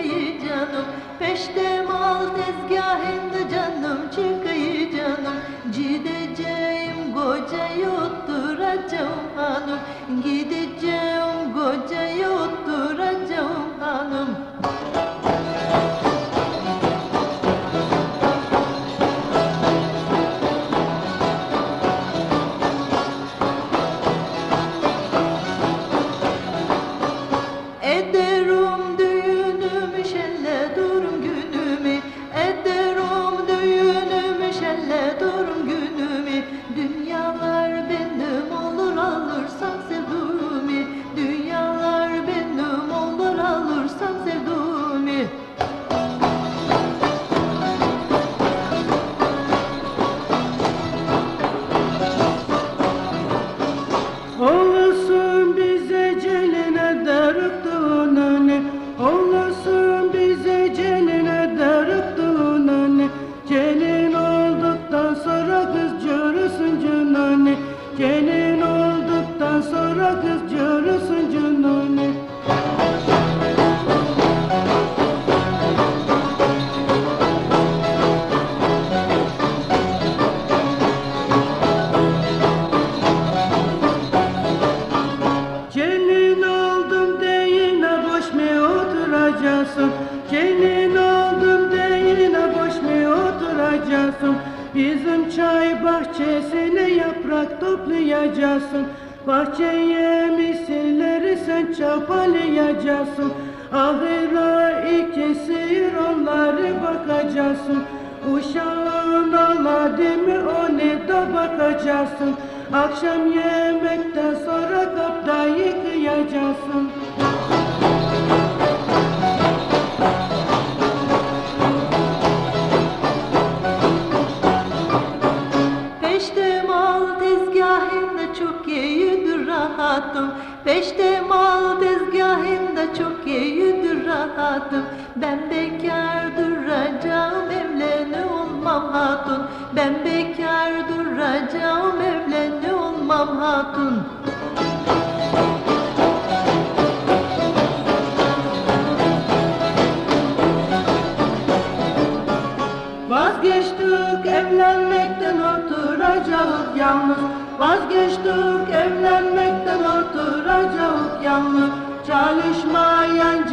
çıkayı canım. Peşte mal tezgahında canım çıkayı canım. Gideceğim koca yutturacağım hanım. Bizim çay bahçesine yaprak toplayacaksın. Bahçeye misilleri sen çapalayacaksın. Ahıra iki sıyır onları bakacaksın. Uşağın aladı mı onu da bakacaksın. Akşam yemekten sonra kapta yıkayacaksın. Rahatım. Peştemal tezgahında çok iyidir rahatım. Ben bekar duracağım evleni olmam hatun? Ben bekar duracağım evleni olmam hatun yalnız. Vazgeçtik evlenmekten oturacağız yalnız. Çalışmayan